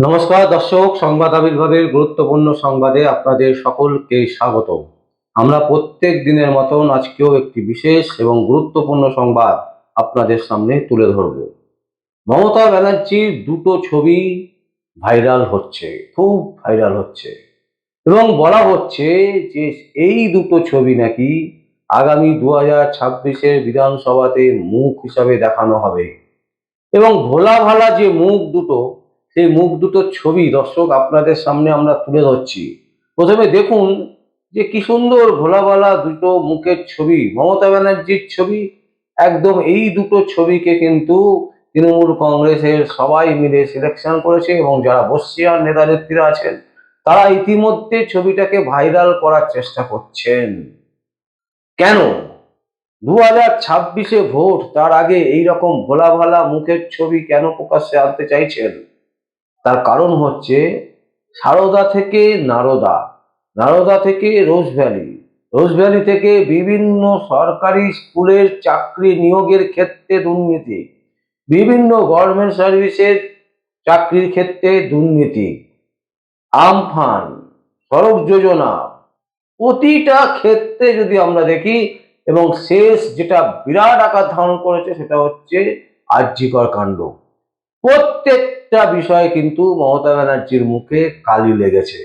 নমস্কার, দর্শক, সংবাদ আবির্ভাবের গুরুত্বপূর্ণ সংবাদে আপনাদের সকলকে স্বাগত আমরা প্রত্যেক দিনের মতন আজকেও একটি বিশেষ এবং গুরুত্বপূর্ণ সংবাদ আপনাদের সামনে তুলে ধরব। মমতা ব্যানার্জির দুটো ছবি ভাইরাল হচ্ছে, খুব ভাইরাল হচ্ছে। এবং বলা হচ্ছে যে এই দুটো ছবি নাকি আগামী দু হাজার ছাব্বিশের বিধানসভাতে মুখ হিসাবে দেখানো হবে। এবং ভোলা ভালা যে মুখ দুটো সেই মুখ দুটো ছবি দর্শক আপনাদের সামনে আমরা তুলে ধরছি। প্রথমে দেখুন যে কি সুন্দর ভোলাবালা দুটো মুখের ছবি, মমতা ব্যানার্জির ছবি, একদম এই দুটো ছবিকে কিন্তু তৃণমূল কংগ্রেসের সবাই মিলে সিলেকশন করেছে এবং যারা বর্ষিয়ান নেতা নেত্রীরা আছেন, তারা ইতিমধ্যে ছবিটাকে ভাইরাল করার চেষ্টা করছেন। কেন? দু হাজার ছাব্বিশে ভোট, তার আগে এই রকম ভোলা ভালা মুখের ছবি কেন প্রকাশ্যে আনতে চাইছেন? তার কারণ হচ্ছে সারদা থেকে নারদা নারদা থেকে রোজ ভ্যালি রোজ ভ্যালি থেকে বিভিন্ন সরকারি স্কুলের চাকরি নিয়োগের ক্ষেত্রে দুর্নীতি, বিভিন্ন গভর্নমেন্ট সার্ভিসের চাকরির ক্ষেত্রে দুর্নীতি, আমফান, সড়ক যোজনা, প্রতিটা ক্ষেত্রে যদি আমরা দেখি এবং শেষ যেটা বিরাট আকার ধারণ করেছে সেটা হচ্ছে আর্যিকর কাণ্ড। প্রত্যেকটা বিষয়ে কিন্তু মমতা ব্যানার্জির মুখে কালি লেগেছে।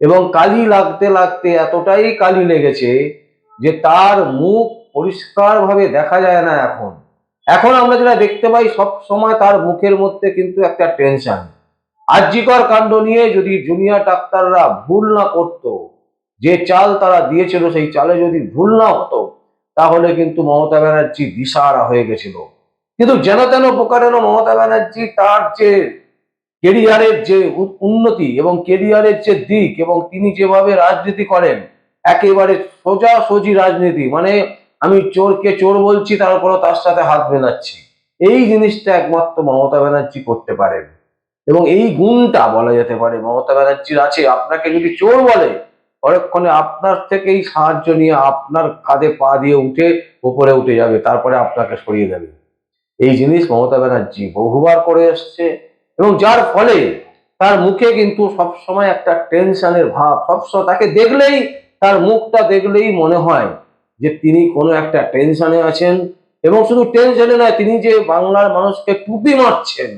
এবং কালি লাগতে লাগতে এতটাই কালি লেগেছে যে তার মুখ পরিষ্কারভাবে দেখা যায় না এখন। এখন আমরা যেটা দেখতে পাই, সব সময় তার মুখের মধ্যে কিন্তু একটা টেনশন আর্যিকর কাণ্ড নিয়ে যদি জুনিয়র ডাক্তাররা ভুল না করত, যে চাল তারা দিয়েছিল সেই চালে যদি ভুল না হতো, তাহলে কিন্তু মমতা ব্যানার্জি দিশাহারা হয়ে গেছিল। কিন্তু যেন তেন প্রকারেণ মমতা ব্যানার্জি তার যে কেরিয়ারের যে উন্নতি এবং কেরিয়ারের যে দিক এবং তিনি যেভাবে রাজনীতি করেন, একেবারে সোজাসুজি রাজনীতি মানে আমি চোরকে চোর বলছি তারপরও তার সাথে হাত মেলাচ্ছি। এই জিনিসটা একমাত্র মমতা ব্যানার্জি করতে পারেন। এবং এই গুণটা বলা যেতে পারে, মমতা ব্যানার্জির আছে, আপনাকে যদি চোর বলে, পরক্ষণে আপনার থেকেই সাহায্য নিয়ে আপনার কাঁধে পা দিয়ে উঠে, উপরে উঠে যাবে, তারপরে আপনাকে সরিয়ে দেবে। এই জিনিস মমতা ব্যানার্জি বহুবার করে এসছে এবং যার ফলে তার মুখে কিন্তু সবসময় একটা টেনশনের ভাব, সবসময় তাকে দেখলেই, তার মুখটা দেখলেই মনে হয় যে তিনি কোনো একটা টেনশনে আছেন এবং শুধু টেনশনে নয়, তিনি যে বাংলার মানুষকে টুপি মারছেন,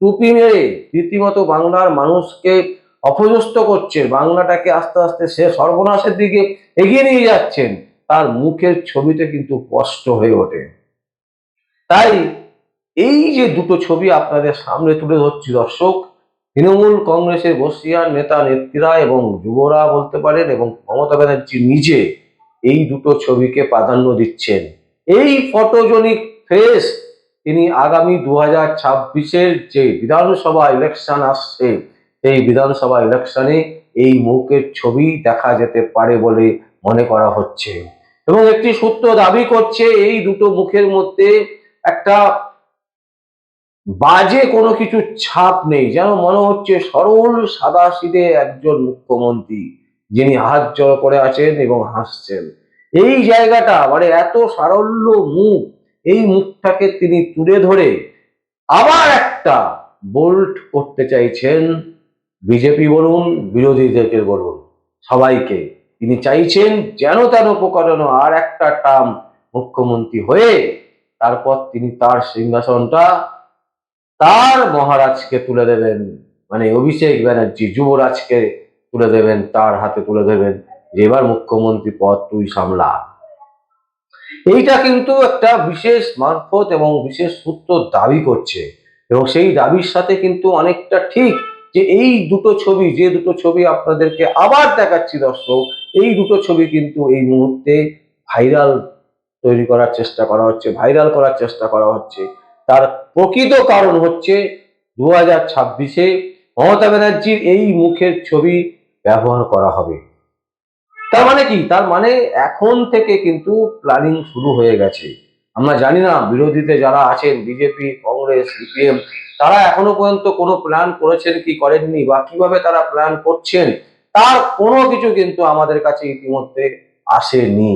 টুপি মেরে রীতিমতো বাংলার মানুষকে অপদস্থ করছে, বাংলাটাকে আস্তে আস্তে সে সর্বনাশের দিকে এগিয়ে নিয়ে যাচ্ছেন, তার মুখের ছবিতে কিন্তু স্পষ্ট হয়ে ওঠে। তাই এই যে দুটো ছবি আপনাদের সামনে তুলে ধরছি, দর্শক, তৃণমূল কংগ্রেসের বসিয়ার নেতা, নেত্রীরা এবং যুবরা বলতে পারেন এবং মমতা ব্যানার্জি নিজে এই দুটো ছবিকে প্রাধান্য দিচ্ছেন। এই ফটোজনিক ফেস তিনি আগামী দু হাজার ছাব্বিশের যে বিধানসভা ইলেকশন আসছে এই বিধানসভা ইলেকশনে এই মুখের ছবি দেখা যেতে পারে বলে মনে করা হচ্ছে। এবং একটি সূত্র দাবি করছে, এই দুটো মুখের মধ্যে একটা বাজে কোনো কিছু ছাপ নেই, যেন মনে হচ্ছে সরল সাদা সিধে একজন মুখ্যমন্ত্রী, যিনি হাত জড়ো করে আছেন এবং হাসছেন। এই জায়গাটা মানে এত সারল্য মুখ, এই মুখটাকে তিনি তুলে ধরে আবার একটা বোল্ট করতে চাইছেন বিজেপি বলুন বিরোধীদেরকে বলুন, সবাইকে। তিনি চাইছেন যেন তেন প্রকারণ আর একটা টার্ম মুখ্যমন্ত্রী হয়ে তারপর তিনি তার সিংহাসনটা তার মহারাজকে তুলে দেবেন মানে অভিষেক ব্যানার্জি যুবরাজকে তুলে দেবেন, তার হাতে তুলে দেবেন যে এবার মুখ্যমন্ত্রী পদ তুই সামলা এইটা কিন্তু একটা বিশেষ মারফত এবং বিশেষ সূত্র দাবি করছে এবং সেই দাবির সাথে কিন্তু অনেকটা ঠিক যে এই দুটো ছবি, যে দুটো ছবি আপনাদেরকে আবার দেখাচ্ছি দর্শক, এই দুটো ছবি কিন্তু এই মুহূর্তে ভাইরাল তৈরি করার চেষ্টা করা হচ্ছে, ভাইরাল করার চেষ্টা করা হচ্ছে। তার প্রকৃত কারণ হচ্ছে দু হাজার ছাব্বিশে মমতা ব্যানার্জির এই মুখের ছবি ব্যবহার করা হবে। তার মানে কি? তার মানে এখন থেকে কিন্তু প্ল্যানিং শুরু হয়ে গেছে। আমরা জানি না, বিরোধীতে যারা আছেন, বিজেপি, কংগ্রেস, সিপিএম, তারা এখনও পর্যন্ত কোনো প্ল্যান করেছেন কি করেননি বা কীভাবে তারা প্ল্যান করছেন, তার কোনো কিছু কিন্তু আমাদের কাছে ইতিমধ্যে আসেনি।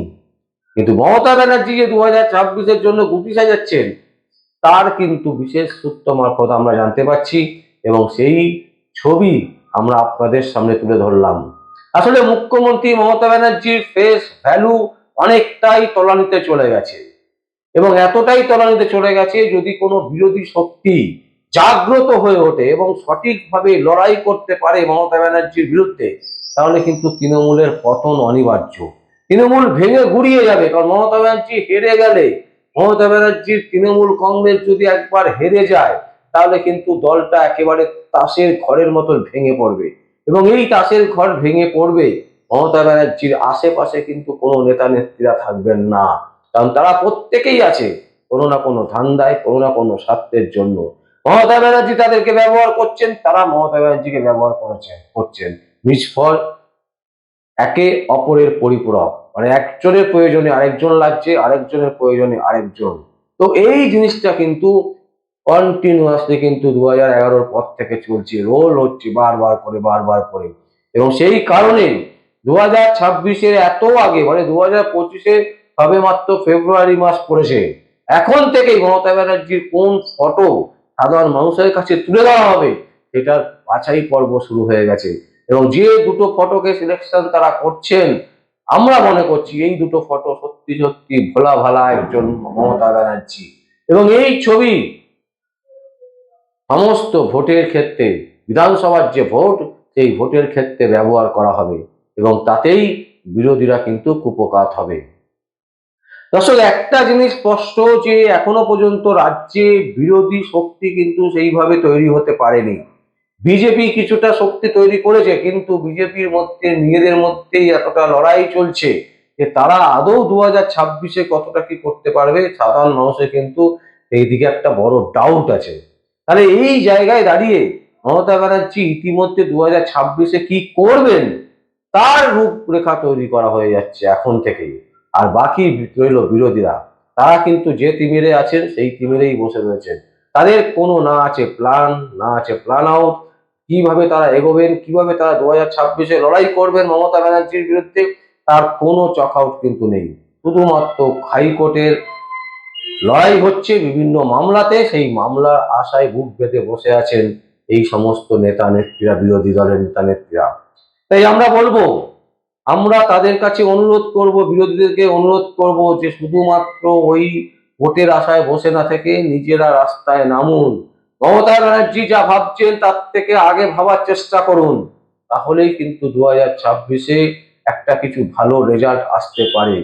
কিন্তু মমতা ব্যানার্জি যে দু হাজার ছাব্বিশের জন্য গুটি সাজাচ্ছেন তার কিন্তু বিশেষ সূত্র মারফত আমরা জানতে পারছি এবং সেই ছবি আমরা আপনাদের সামনে তুলে ধরলাম। আসলে মুখ্যমন্ত্রী মমতা ব্যানার্জির ফেস ভ্যালু অনেকটাই তলানিতে চলে গেছে এবং এতটাই তলানিতে চলে গেছে যদি কোনো বিরোধী শক্তি জাগ্রত হয়ে ওঠে এবং সঠিকভাবে লড়াই করতে পারে মমতা ব্যানার্জির বিরুদ্ধে, তাহলে কিন্তু তৃণমূলের পতন অনিবার্য। তৃণমূল ভেঙে গুড়িয়ে যাবে, কারণ মমতা ব্যানার্জি হেরে গেলে মমতা ব্যানার্জির তৃণমূল কংগ্রেস যদি একবার হেরে যায়, তাহলে কিন্তু দলটা একেবারে তাসের ঘরের মতন ভেঙে পড়বে। এবং এই তাসের ঘর ভেঙে পড়বে, মমতা ব্যানার্জির আশেপাশে কিন্তু কোনো নেতা নেত্রীরা থাকবেন না। কারণ তারা প্রত্যেকেই আছে, কোনো না কোনো ধান্দায়, কোনো না কোনো স্বার্থের জন্য। মমতা ব্যানার্জি তাদেরকে ব্যবহার করছেন, তারা মমতা ব্যানার্জিকে ব্যবহার করেছেন, করছেন। নিষ্ফল, একে অপরের পরিপূরক। মানে একজনের প্রয়োজনে আরেকজন লাগছে, আরেকজনের প্রয়োজনে আরেকজন। তো এই জিনিসটা কিন্তু কন্টিনিউয়াসলি কিন্তু দু হাজার এগারোর পর থেকে চলছে। রোল হচ্ছে বারবার করে বারবার করে। এবং সেই কারণে দু হাজার ছাব্বিশের এত আগে মানে দু হাজার পঁচিশে সবে মাত্র ফেব্রুয়ারি মাস পড়েছে। এখন থেকেই মমতা ব্যানার্জির কোন ফটো সাধারণ মানুষের কাছে তুলে দেওয়া হবে, সেটার বাছাই পর্ব শুরু হয়ে গেছে। এবং যে দুটো ফটোকে সিলেকশন তারা করছেন আমরা মনে করছি এই দুটো ফটো সত্যি সত্যি ভোলা ভালা একজন মমতা ব্যানার্জি। এবং এই ছবি সমস্ত ভোটের ক্ষেত্রে, বিধানসভার যে ভোট, সেই ভোটের ক্ষেত্রে ব্যবহার করা হবে এবং তাতেই বিরোধীরা কিন্তু কুপকাত হবে। দর্শক, একটা জিনিস স্পষ্ট যে এখনও পর্যন্ত রাজ্যে বিরোধী শক্তি কিন্তু সেইভাবে তৈরি হতে পারেনি। বিজেপি কিছুটা শক্তি তৈরি করেছে, কিন্তু বিজেপির মধ্যে, নিজেদের মধ্যেই এতটা লড়াই চলছে যে তারা আদৌ দু হাজার ছাব্বিশে কতটা কি করতে পারবে সাধারণ মানুষের কিন্তু এই দিকে একটা বড় ডাউট আছে। তাহলে এই জায়গায় দাঁড়িয়ে মমতা ব্যানার্জি ইতিমধ্যে দু হাজার ছাব্বিশে কি করবেন, তার রূপরেখা তৈরি করা হয়ে যাচ্ছে এখন থেকেই। আর বাকি রইল বিরোধীরা, তারা কিন্তু যে তিমিরে আছেন, সেই তিমিরেই বসে রয়েছেন। তাদের কোনো না আছে প্ল্যান না আছে প্ল্যান আউট কীভাবে তারা এগোবেন, কীভাবে তারা দু হাজার ছাব্বিশে লড়াই করবেন মমতা ব্যানার্জির বিরুদ্ধে, তার কোনো চক আউট কিন্তু নেই। শুধুমাত্র হাইকোর্টের লড়াই হচ্ছে বিভিন্ন মামলাতে, সেই মামলার আশায় বুক বেঁধে বসে আছেন এই সমস্ত নেতা নেত্রীরা, বিরোধী দলের নেতা নেত্রীরা। তাই আমরা বলব, আমরা তাদের কাছে অনুরোধ করব, বিরোধীদেরকে অনুরোধ করব যে শুধুমাত্র ওই ভোটের আশায় বসে না থেকে নিজেরা রাস্তায় নামুন। মমতা ব্যানার্জি যা ভাবছেন, তার থেকে আগে ভাবার চেষ্টা করুন। তাহলেই কিন্তু দু হাজার ছাব্বিশে একটা কিছু ভালো রেজাল্ট আসতে পারে।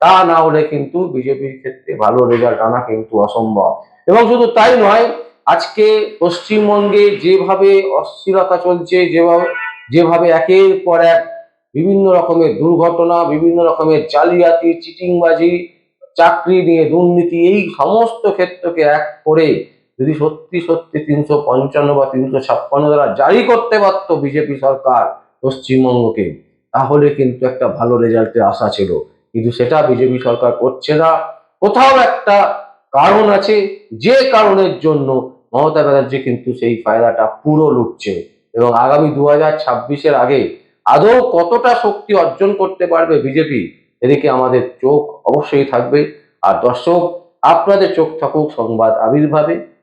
তা না হলে কিন্তু বিজেপির ক্ষেত্রে ভালো রেজাল্ট আনা কিন্তু অসম্ভব। এবং শুধু তাই নয়, আজকে পশ্চিমবঙ্গে যেভাবে অস্থিরতা চলছে, যেভাবে যেভাবে একের পর এক বিভিন্ন রকমের দুর্ঘটনা, বিভিন্ন রকমের জালিয়াতি, চিটিংবাজি, চাকরি নিয়ে দুর্নীতি, এই সমস্ত ক্ষেত্রকে এক করে যদি সত্যি সত্যি তিনশো পঞ্চান্ন বা তিনশো ছাপ্পান্ন দ্বারা জারি করতে পারত বিজেপি সরকার পশ্চিমবঙ্গকে, তাহলে কিন্তু একটা ভালো রেজাল্টের আশা ছিল। কিন্তু সেটা বিজেপি সরকার করছে না। কোথাও একটা কারণ আছে, যে কারণের জন্য মমতা ব্যানার্জি কিন্তু সেই ফায়দাটা পুরো লুটছে। এবং আগামী দু হাজার ছাব্বিশের আগে আদৌ কতটা শক্তি অর্জন করতে পারবে বিজেপি, এদিকে আমাদের চোখ অবশ্যই থাকবে। আর দর্শক, আপনাদের চোখ থাকুক সংবাদ আবির্ভাবে।